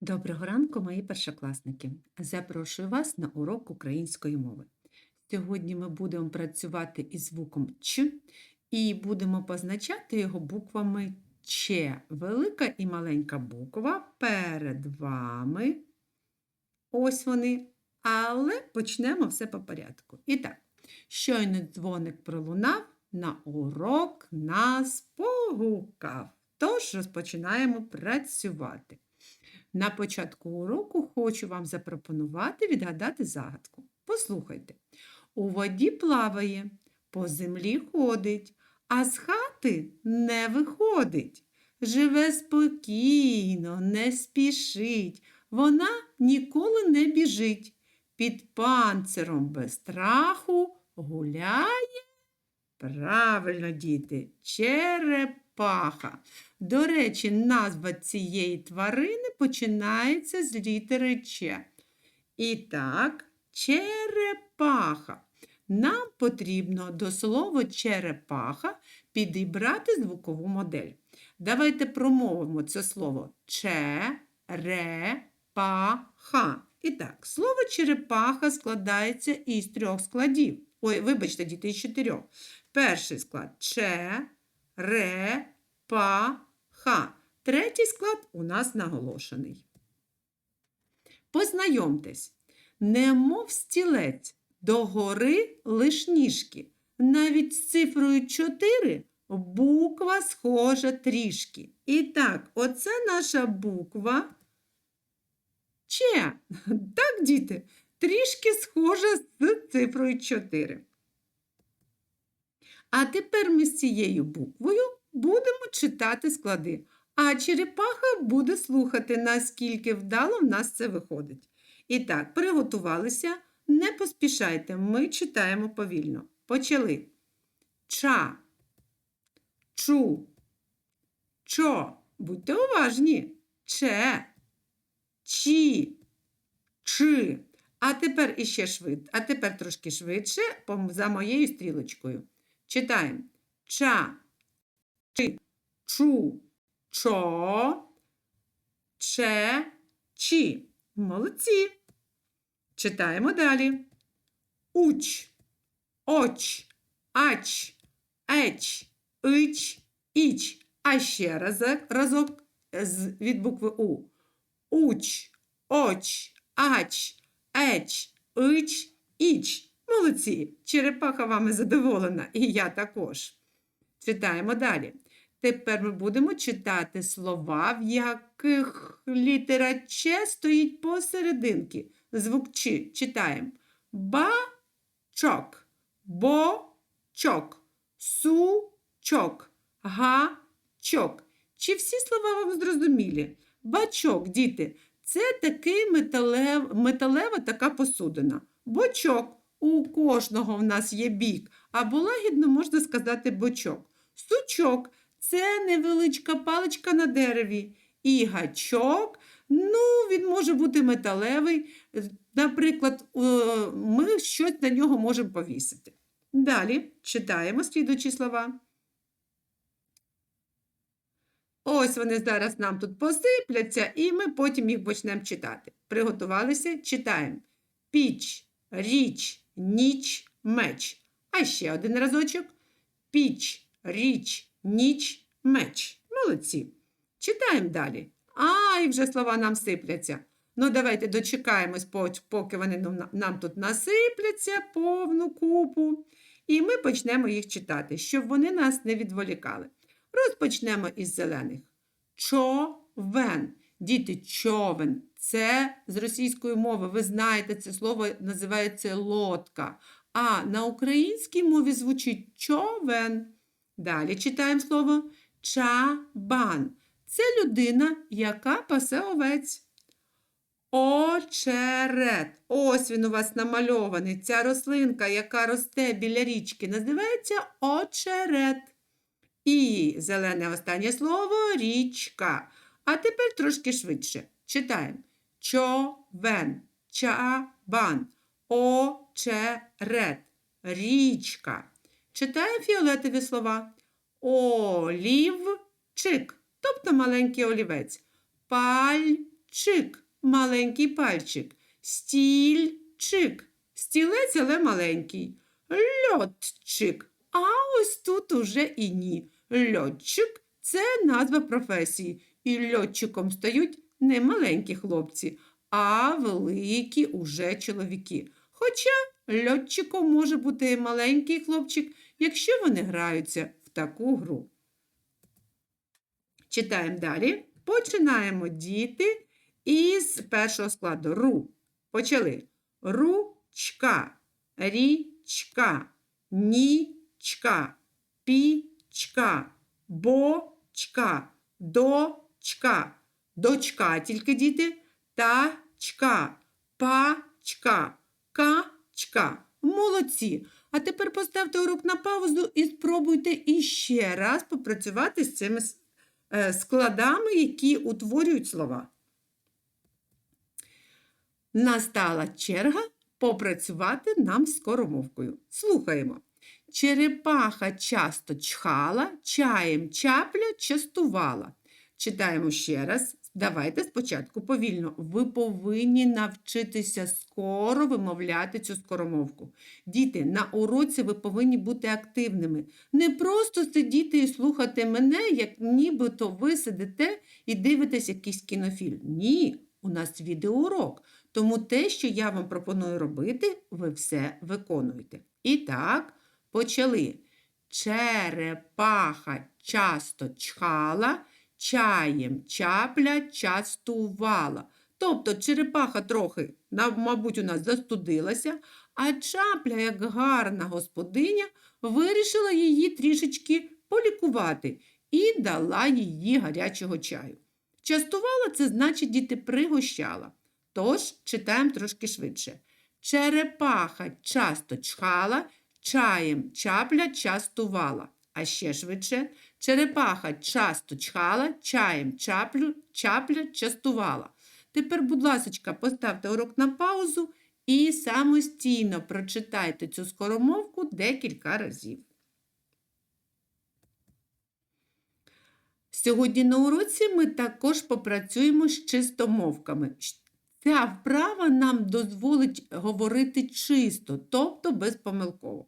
Доброго ранку, мої першокласники! Запрошую вас на урок української мови. Сьогодні ми будемо працювати із звуком Ч і будемо позначати його буквами Ч. Велика і маленька буква перед вами. Ось вони. Але почнемо все по порядку. І так, щойно дзвоник пролунав, на урок нас погукав. Тож розпочинаємо працювати. На початку уроку хочу вам запропонувати відгадати загадку. Послухайте. У воді плаває, по землі ходить, а з хати не виходить. Живе спокійно, не спішить, вона ніколи не біжить. Під панциром без страху гуляє. Правильно, діти, черепаха. До речі, назва цієї тварини починається з літери Ч. І так, черепаха. Нам потрібно до слова черепаха підібрати звукову модель. Давайте промовимо це слово черепаха. І так, слово черепаха складається із трьох складів. Ой, вибачте, діти, із чотирьох. Перший склад черепаха. Третій склад у нас наголошений. Познайомтесь, немов стілець, догори лиш ніжки. Навіть з цифрою 4 буква схожа трішки. І так, оце наша буква Ч. Так, діти, трішки схожа з цифрою 4. А тепер ми з цією буквою будемо читати склади, а черепаха буде слухати, наскільки вдало в нас це виходить. І так, приготувалися, не поспішайте, ми читаємо повільно. Почали. Ча, чу, чо. Будьте уважні. Че, чі, чи. А тепер іще швид, а тепер трошки швидше за моєю стрілочкою. Читаємо. Ча, чи, чу, чо, че, чі. Молодці. Читаємо далі. Уч, оч, ач, еч, ич, іч. А ще разок, разок з, від букви У. Уч, оч, ач, еч, ич, іч. Молодці, черепаха вами задоволена, і я також. Читаємо далі. Тепер ми будемо читати слова, в яких літера Ч стоїть посерединки. Звук Ч. Читаємо. Бачок, бочок, сучок, гачок. Чи всі слова вам зрозумілі? Бачок, діти, це такий металев, металева така посудина. Бочок. У кожного в нас є бік, або лагідно можна сказати бочок. Сучок це невеличка паличка на дереві. І гачок, ну, він може бути металевий. Наприклад, ми щось на нього можемо повісити. Далі читаємо слідучі слова. Ось вони зараз нам тут посипляться, і ми потім їх почнемо читати. Приготувалися? Читаємо. Піч, річ, ніч, меч. А ще один разочок. Піч, річ, ніч, меч. Молодці. Читаємо далі. Ай, вже слова нам сипляться. Ну, давайте дочекаємось, поки вони нам тут насипляться повну купу. І ми почнемо їх читати, щоб вони нас не відволікали. Розпочнемо із зелених. Човен. Діти, човен. Це з російської мови. Ви знаєте, це слово називається лодка. А на українській мові звучить човен. Далі читаємо слово чабан. Це людина, яка пасе овець. Очерет. Ось він у вас намальований. Ця рослинка, яка росте біля річки, називається очерет. І зелене останнє слово річка. А тепер трошки швидше. Читаємо. Човен, чабан, очерет, річка. Читаємо фіолетові слова. Олівчик, тобто маленький олівець. Пальчик маленький пальчик. Стільчик. Стілець, але маленький. Льотчик. А ось тут уже і ні. Льотчик це назва професії. І льотчиком стають не маленькі хлопці, а великі уже чоловіки. Хоча льотчиком може бути маленький хлопчик, якщо вони граються в таку гру. Читаємо далі. Починаємо діти із першого складу. Ру. Почали. Ручка, річка, нічка, пічка, бочка, дочка, дочка тільки діти, тачка, пачка, качка. Молодці. А тепер поставте урок на паузу і спробуйте іще раз попрацювати з цими е, складами, які утворюють слова. Настала черга попрацювати нам з скоромовкою. Слухаємо. Черепаха часто чхала, чаєм чапля частувала. Читаємо ще раз. Давайте спочатку повільно. Ви повинні навчитися скоро вимовляти цю скоромовку. Діти, на уроці ви повинні бути активними. Не просто сидіти і слухати мене, як нібито ви сидите і дивитесь якийсь кінофільм. Ні, у нас відеоурок. Тому те, що я вам пропоную робити, ви все виконуєте. І так, почали. Черепаха часто чхала, чаєм чапля частувала. Тобто черепаха трохи, мабуть, у нас застудилася, а чапля, як гарна господиня, вирішила її трішечки полікувати і дала їй гарячого чаю. Частувала це значить діти пригощала. Тож читаємо трошки швидше. Черепаха часто чхала, чаєм чапля частувала. А ще швидше. Черепаха часто чхала, чаєм чаплю, чапля частувала. Тепер, будь ласка, поставте урок на паузу і самостійно прочитайте цю скоромовку декілька разів. Сьогодні на уроці ми також попрацюємо з чистомовками. Ця вправа нам дозволить говорити чисто, тобто безпомилково.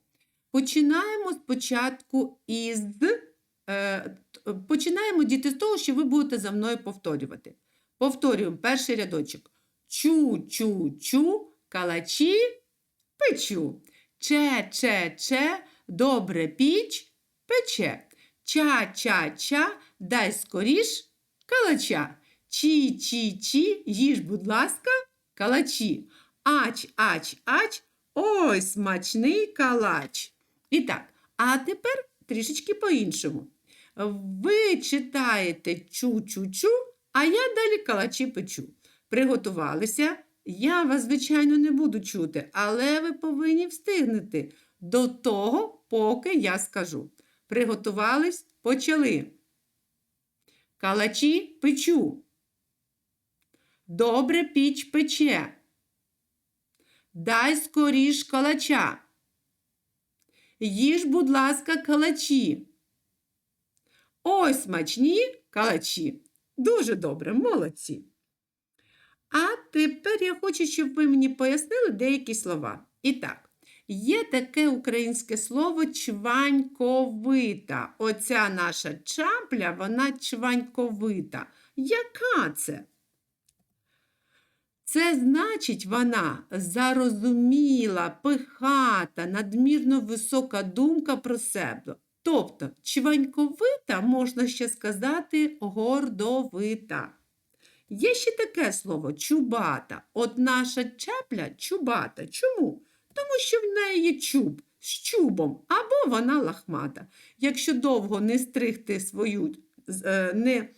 Починаємо спочатку із починаємо діти з того, що ви будете за мною повторювати. Повторюємо перший рядочок. Чу-чу-чу, калачі, печу. Че-че-че, добре піч, пече. Ча-ча-ча, дай скоріш, калача. Чі-чі-чі, їж, будь ласка, калачі. Ач, ач, ач, ой, смачний калач. І так, а тепер трішечки по-іншому. Ви читаєте чу-чу-чу, а я далі калачі печу. Приготувалися. Я вас, звичайно, не буду чути, але ви повинні встигнути до того, поки я скажу. Приготувались, почали. Калачі печу. Добре піч пече. Дай скоріш калача. Їж, будь ласка, калачі. Ось смачні калачі. Дуже добре, молодці. А тепер я хочу, щоб ви мені пояснили деякі слова. І так, є таке українське слово чваньковита. Оця наша чапля, вона чваньковита. Яка це? Це значить, вона зарозуміла, пихата, надмірно висока думка про себе. Тобто, чваньковита можна ще сказати гордовита. Є ще таке слово чубата. От наша чапля чубата. Чому? Тому що в неї є чуб з чубом, або вона лахмата. Якщо довго не стригти свою, е, не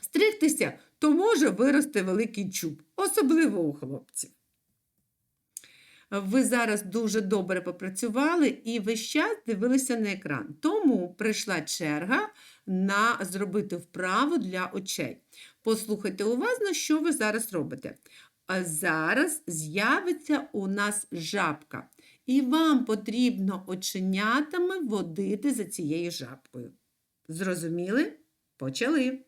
стригтися, то може вирости великий чуб, особливо у хлопців. Ви зараз дуже добре попрацювали і весь час дивилися на екран. Тому прийшла черга на зробити вправу для очей. Послухайте уважно, що ви зараз робите. А зараз з'явиться у нас жабка, і вам потрібно оченятами водити за цією жабкою. Зрозуміли? Почали.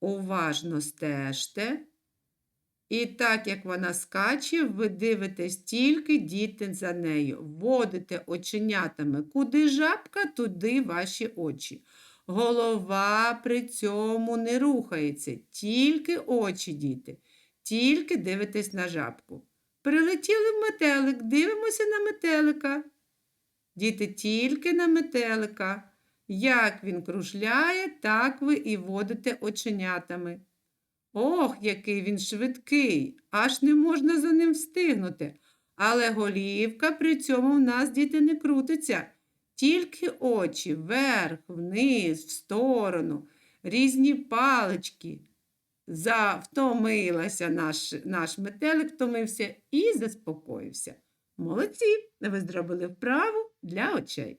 Уважно стежте. І так як вона скаче, ви дивитесь тільки діти за нею. Вводите оченятами, куди жабка, туди ваші очі. Голова при цьому не рухається, тільки очі, діти, тільки дивитесь на жабку. Прилетіли в метелик, дивимося на метелика. Діти тільки на метелика. Як він кружляє, так ви і водите оченятами. Ох, який він швидкий, аж не можна за ним встигнути. Але голівка при цьому в нас діти не крутиться. Тільки очі вверх, вниз, в сторону, різні палички. За... Втомилася наш, наш метелик, втомився і заспокоївся. Молодці, ви зробили вправу для очей.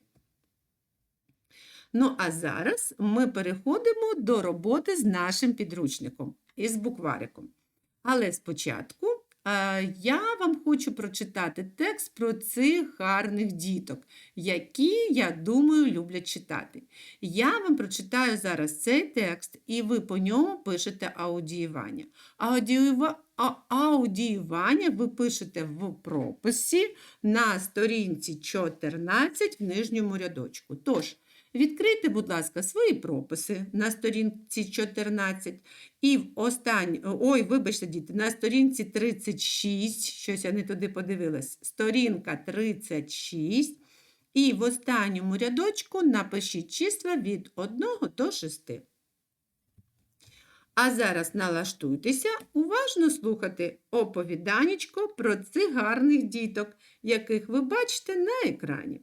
Ну, а зараз ми переходимо до роботи з нашим підручником із буквариком. Але спочатку е, я вам хочу прочитати текст про цих гарних діток, які, я думаю, люблять читати. Я вам прочитаю зараз цей текст, і ви по ньому пишете аудіювання. Аудіюва... Аудіювання ви пишете в прописі на сторінці 14 в нижньому рядочку. Тож, Відкрийте, будь ласка, свої прописи на сторінці 14 і в останній, ой, вибачте, діти, на сторінці 36, щось я не туди подивилась, сторінка 36, і в останньому рядочку напишіть числа від 1 до 6. А зараз налаштуйтеся уважно слухати оповіданечко про цих гарних діток, яких ви бачите на екрані.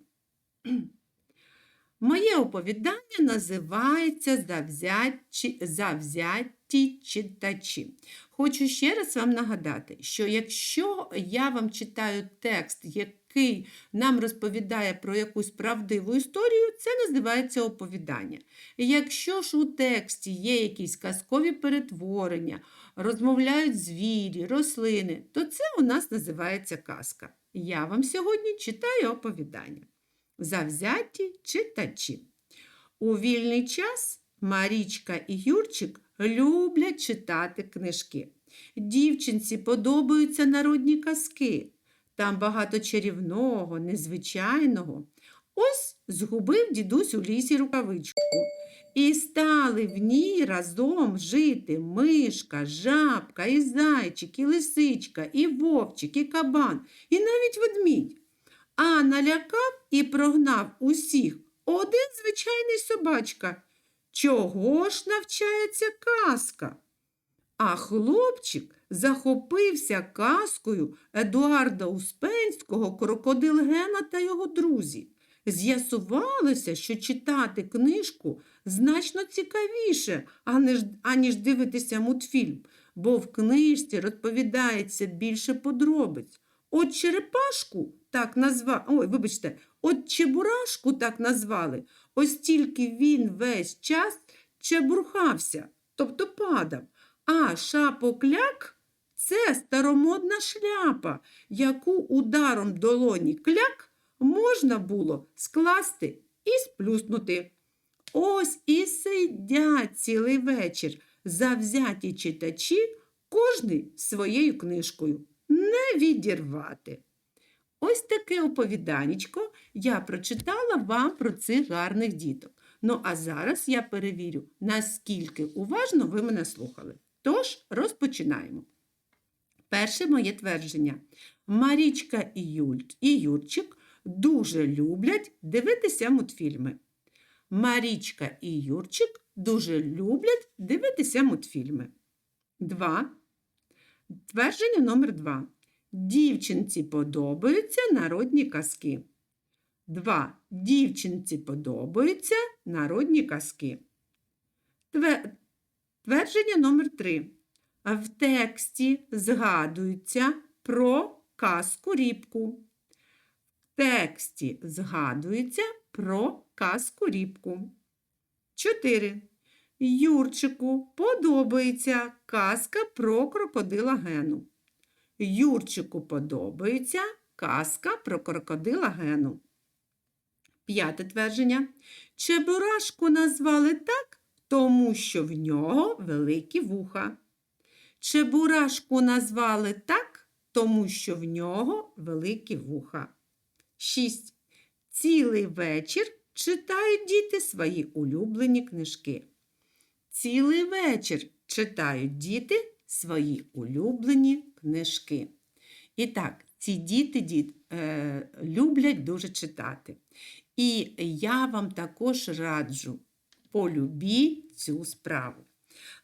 Моє оповідання називається «Завзяті, Завзяті читачі. Хочу ще раз вам нагадати, що якщо я вам читаю текст, який нам розповідає про якусь правдиву історію, це називається оповідання. Якщо ж у тексті є якісь казкові перетворення, розмовляють звірі, рослини, то це у нас називається казка. Я вам сьогодні читаю оповідання. Завзяті читачі. У вільний час Марічка і Юрчик люблять читати книжки. Дівчинці подобаються народні казки. Там багато чарівного, незвичайного. Ось згубив дідусь у лісі рукавичку. І стали в ній разом жити мишка, жабка, і зайчик, і лисичка, і вовчик, і кабан, і навіть ведмідь а налякав і прогнав усіх один звичайний собачка. Чого ж навчається казка? А хлопчик захопився казкою Едуарда Успенського крокодил Гена та його друзі. З'ясувалося, що читати книжку значно цікавіше, аніж, дивитися мультфільм, бо в книжці розповідається більше подробиць. От черепашку так назвали, ой, вибачте, от чебурашку так назвали, ось тільки він весь час чебурхався, тобто падав. А шапокляк це старомодна шляпа, яку ударом долоні кляк можна було скласти і сплюснути. Ось і сидять цілий вечір завзяті читачі, кожний своєю книжкою. Не відірвати. Ось таке оповіданечко я прочитала вам про цих гарних діток. Ну, а зараз я перевірю, наскільки уважно ви мене слухали. Тож, розпочинаємо. Перше моє твердження. Марічка і, Юль... і Юрчик дуже люблять дивитися мультфільми. Марічка і Юрчик дуже люблять дивитися мультфільми. Два. Твердження номер два. Дівчинці подобаються народні казки. 2. Дівчинці подобаються народні казки. Твердження номер 3. В тексті згадується про казку рібку. В тексті згадується про казку рібку. 4. Юрчику подобається казка про крокодила Гену. Юрчику подобається казка про крокодила Гену. П'яте твердження. Чебурашку назвали так, тому що в нього великі вуха. Чебурашку назвали так, тому що в нього великі вуха. 6. Цілий вечір читають діти свої улюблені книжки. Цілий вечір читають діти свої улюблені книжки. І так, ці діти діт, е, люблять дуже читати. І я вам також раджу полюбіть цю справу.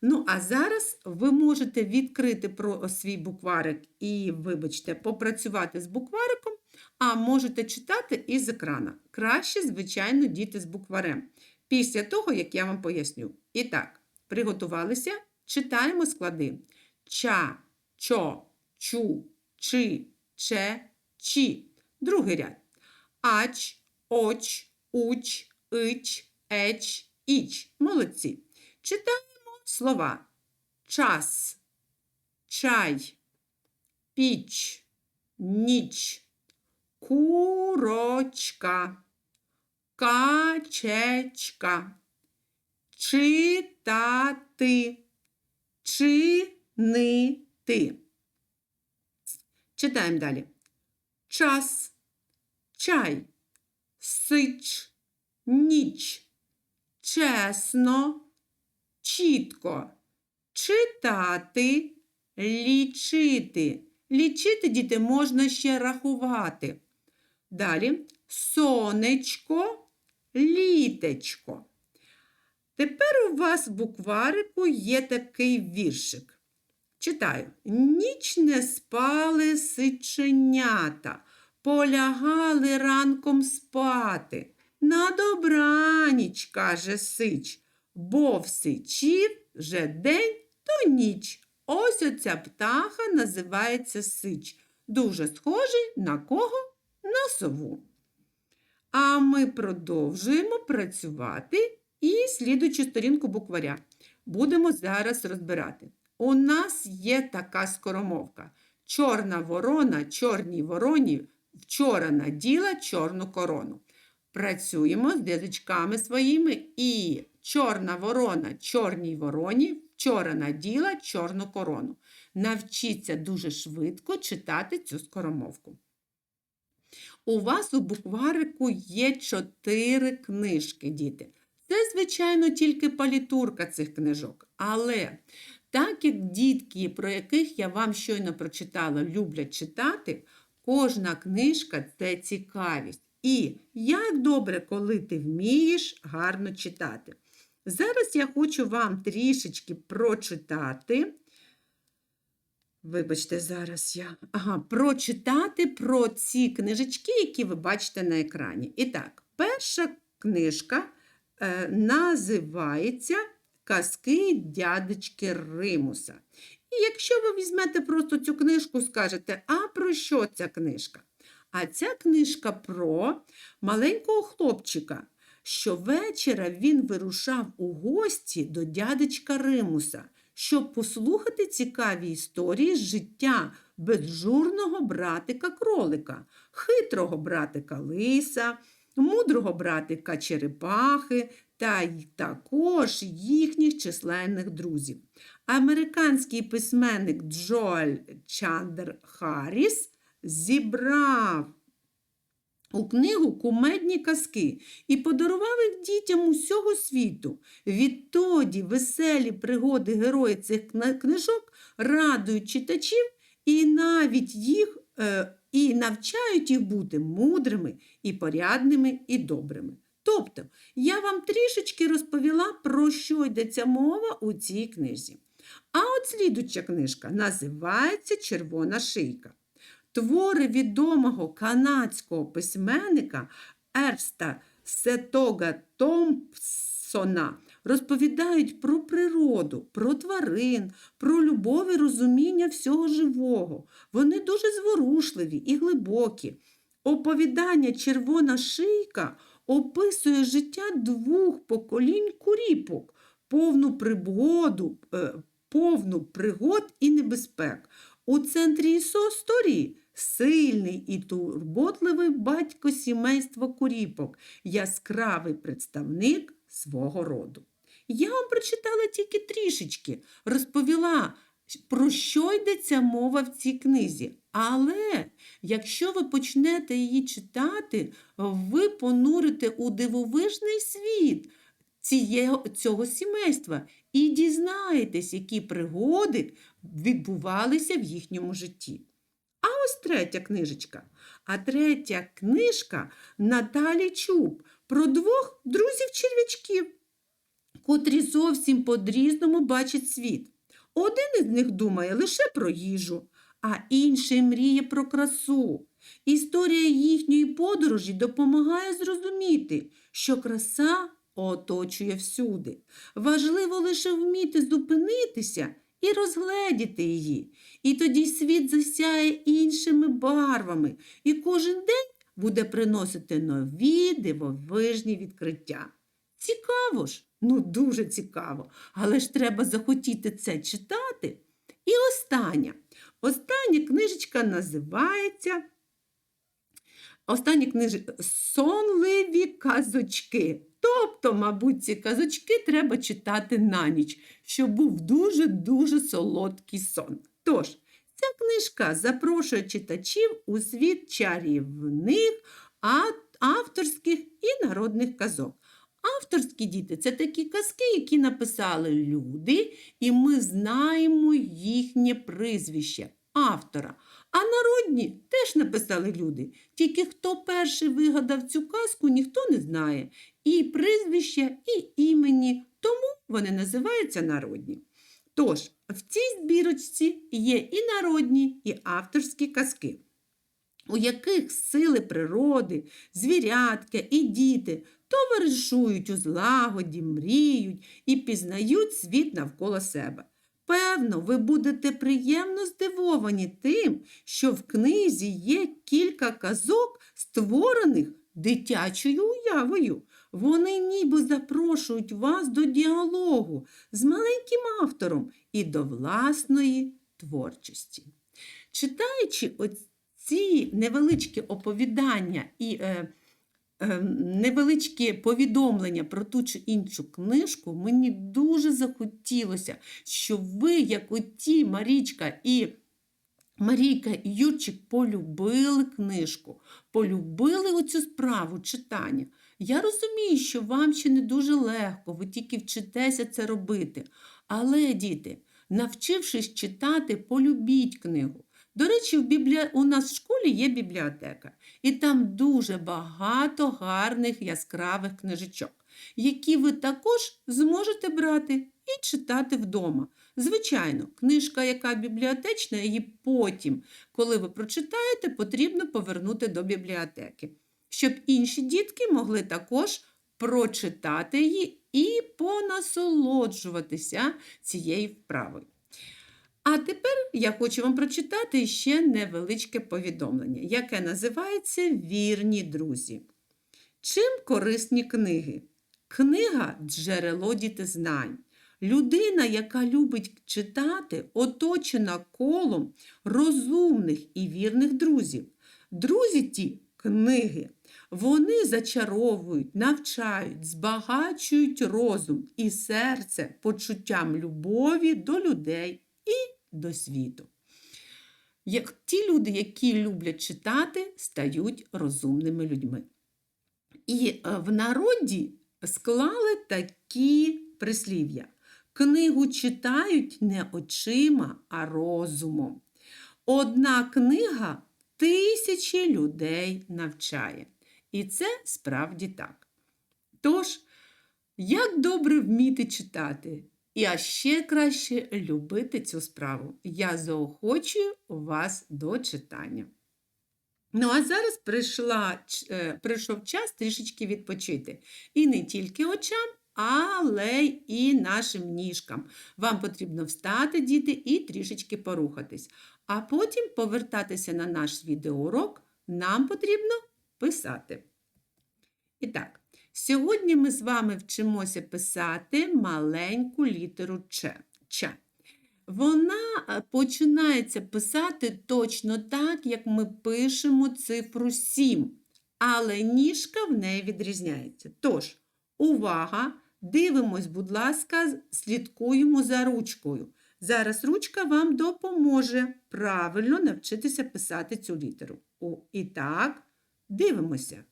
Ну, а зараз ви можете відкрити про свій букварик і, вибачте, попрацювати з буквариком, а можете читати із екрана. Краще, звичайно, діти з букварем. Після того, як я вам поясню. І так, приготувалися, читаємо склади. Ча, чо, чу, чи, че, чі. Другий ряд. Ач, оч, уч, ич, еч, іч. Молодці. Читаємо слова. Час, чай, піч, ніч, курочка, качечка, читати, чинити. Читаємо далі. Час, чай, сич, ніч, чесно, чітко, читати, лічити. Лічити, діти, можна ще рахувати. Далі сонечко, літечко. Тепер у вас в букварику є такий віршик. Читаю. Ніч не спали сиченята, полягали ранком спати. На добраніч, каже сич, бо в сичі вже день то ніч. Ось оця птаха називається сич. Дуже схожий на кого? На сову. А ми продовжуємо працювати і слідуючу сторінку букваря. Будемо зараз розбирати. У нас є така скоромовка. Чорна ворона, чорній вороні вчора наділа чорну корону. Працюємо з язичками своїми і чорна ворона, чорній вороні вчора наділа чорну корону. Навчіться дуже швидко читати цю скоромовку. У вас у букварику є чотири книжки, діти. Це, звичайно, тільки палітурка цих книжок. Але так як дітки, про яких я вам щойно прочитала, люблять читати, кожна книжка це цікавість. І як добре, коли ти вмієш гарно читати. Зараз я хочу вам трішечки прочитати. Вибачте, зараз я ага, прочитати про ці книжечки, які ви бачите на екрані. І так, перша книжка е, називається Казки дядечки Римуса. І якщо ви візьмете просто цю книжку, скажете, а про що ця книжка? А ця книжка про маленького хлопчика. Щовечора він вирушав у гості до дядечка Римуса, щоб послухати цікаві історії з життя безжурного братика кролика, хитрого братика лиса, мудрого братика черепахи та й також їхніх численних друзів. Американський письменник Джоель Чандер Харріс зібрав у книгу кумедні казки і подарував їх дітям усього світу. Відтоді веселі пригоди героїв цих книжок радують читачів і навіть їх е, і навчають їх бути мудрими і порядними і добрими. Тобто, я вам трішечки розповіла, про що йдеться мова у цій книзі. А от слідуча книжка називається Червона шийка. Твори відомого канадського письменника Ерста Сетога Томпсона розповідають про природу, про тварин, про любов і розуміння всього живого. Вони дуже зворушливі і глибокі. Оповідання Червона шийка описує життя двох поколінь куріпок, повну пригоду, е, повну пригод і небезпек. У центрі історії сильний і турботливий батько сімейства куріпок, яскравий представник свого роду. Я вам прочитала тільки трішечки, розповіла, про що йдеться мова в цій книзі. Але якщо ви почнете її читати, ви понурите у дивовижний світ цього сімейства і дізнаєтесь, які пригоди відбувалися в їхньому житті. А ось третя книжечка. А третя книжка Наталі Чуб про двох друзів-черв'ячків, котрі зовсім по-різному бачать світ. Один із них думає лише про їжу, а інший мріє про красу. Історія їхньої подорожі допомагає зрозуміти, що краса оточує всюди. Важливо лише вміти зупинитися і розгледіти її. І тоді світ засяє іншими барвами, і кожен день буде приносити нові дивовижні відкриття. Цікаво ж, ну дуже цікаво, але ж треба захотіти це читати. І остання. Остання книжечка називається Остання книжечка Сонливі казочки. Тобто, мабуть, ці казочки треба читати на ніч, щоб був дуже-дуже солодкий сон. Тож, ця книжка запрошує читачів у світ чарівних, авторських і народних казок. Авторські діти це такі казки, які написали люди, і ми знаємо їхнє прізвище автора. А народні теж написали люди. Тільки хто перший вигадав цю казку, ніхто не знає. І прізвища, і імені, тому вони називаються народні. Тож, в цій збірочці є і народні, і авторські казки, у яких сили природи, звірятка і діти товаришують у злагоді, мріють і пізнають світ навколо себе. Певно, ви будете приємно здивовані тим, що в книзі є кілька казок, створених дитячою уявою. Вони ніби запрошують вас до діалогу з маленьким автором і до власної творчості. Читаючи оці невеличкі оповідання і е, невеличкі повідомлення про ту чи іншу книжку, мені дуже захотілося, щоб ви, як оті Марічка і Марійка і Юрчик, полюбили книжку, полюбили оцю справу читання. Я розумію, що вам ще не дуже легко, ви тільки вчитеся це робити. Але, діти, навчившись читати, полюбіть книгу. До речі, в біблі... у нас в школі є бібліотека, і там дуже багато гарних яскравих книжечок, які ви також зможете брати і читати вдома. Звичайно, книжка, яка бібліотечна, її потім, коли ви прочитаєте, потрібно повернути до бібліотеки, щоб інші дітки могли також прочитати її і понасолоджуватися цією вправою. А тепер я хочу вам прочитати ще невеличке повідомлення, яке називається Вірні друзі. Чим корисні книги? Книга джерело дітизнань. Людина, яка любить читати, оточена колом розумних і вірних друзів. Друзі ті книги. Вони зачаровують, навчають, збагачують розум і серце почуттям любові до людей до світу. Як ті люди, які люблять читати, стають розумними людьми. І е, в народі склали такі прислів'я. Книгу читають не очима, а розумом. Одна книга тисячі людей навчає. І це справді так. Тож, як добре вміти читати, і а ще краще любити цю справу. Я заохочую вас до читання. Ну, а зараз прийшла, е, прийшов час трішечки відпочити. І не тільки очам, але і нашим ніжкам. Вам потрібно встати, діти, і трішечки порухатись. А потім повертатися на наш відеоурок нам потрібно писати. І так, сьогодні ми з вами вчимося писати маленьку літеру Ч. Ч. Вона е, починається писати точно так, як ми пишемо цифру 7, але ніжка в неї відрізняється. Тож, увага! Дивимось, будь ласка, слідкуємо за ручкою. Зараз ручка вам допоможе правильно навчитися писати цю літеру. О, і так, дивимося.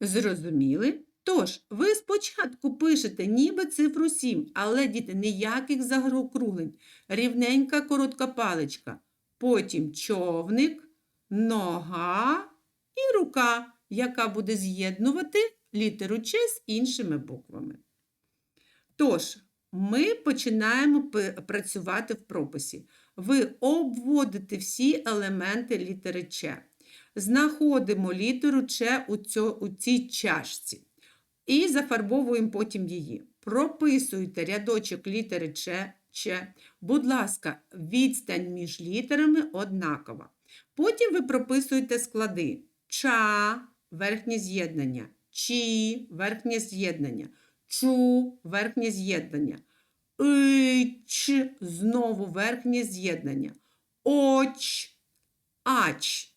Зрозуміли? Тож, ви спочатку пишете ніби цифру 7, але, діти, ніяких заокруглень. Рівненька коротка паличка. Потім човник, нога і рука, яка буде з'єднувати літеру Ч з іншими буквами. Тож, ми починаємо працювати в прописі. Ви обводите всі елементи літери Ч. Знаходимо літеру Ч у, цьо, у цій чашці і зафарбовуємо потім її. Прописуйте рядочок літери Ч, Ч. Будь ласка, відстань між літерами однакова. Потім ви прописуєте склади ча, верхнє з'єднання, чі, верхнє з'єднання, чу, верхнє з'єднання, ич, знову верхнє з'єднання, оч, ач.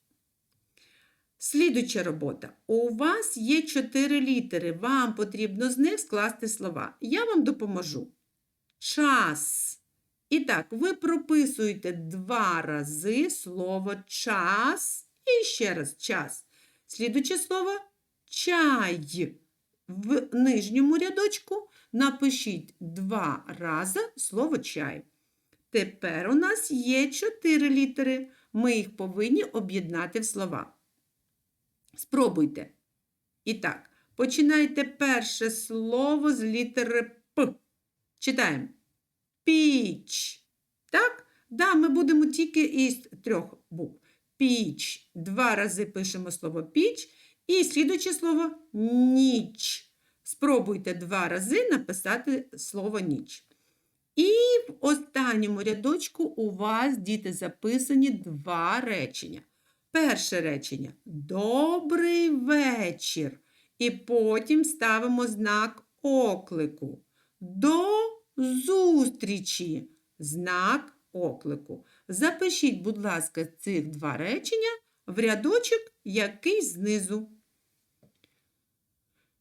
Слідуюча робота. У вас є чотири літери. Вам потрібно з них скласти слова. Я вам допоможу. Час. І так, ви прописуєте два рази слово час і ще раз час. Слідуюче слово чай. В нижньому рядочку напишіть два рази слово чай. Тепер у нас є чотири літери. Ми їх повинні об'єднати в слова. Спробуйте. І так, починайте перше слово з літери П. Читаємо. Піч. Так? Да, ми будемо тільки із трьох букв. Піч. Два рази пишемо слово піч. І слідуюче слово ніч. Спробуйте два рази написати слово ніч. І в останньому рядочку у вас, діти, записані два речення. Перше речення Добрий вечір. І потім ставимо знак оклику. До зустрічі. Знак оклику. Запишіть, будь ласка, цих два речення в рядочок, який знизу.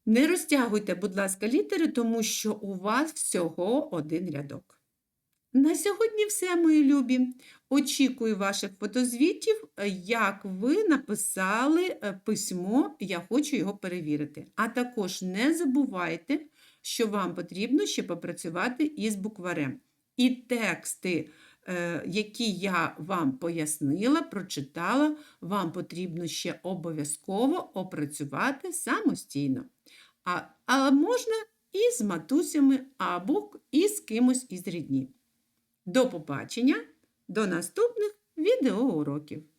Не розтягуйте, будь ласка, літери, тому що у вас всього один рядок. На сьогодні все, мої любі. Очікую ваших фотозвітів, е, як ви написали е, письмо, я хочу його перевірити. А також не забувайте, що вам потрібно ще попрацювати із букварем. І тексти, е, які я вам пояснила, прочитала, вам потрібно ще обов'язково опрацювати самостійно. А, а можна і з матусями або і з кимось із рідні. До побачення, до наступних відеоуроків!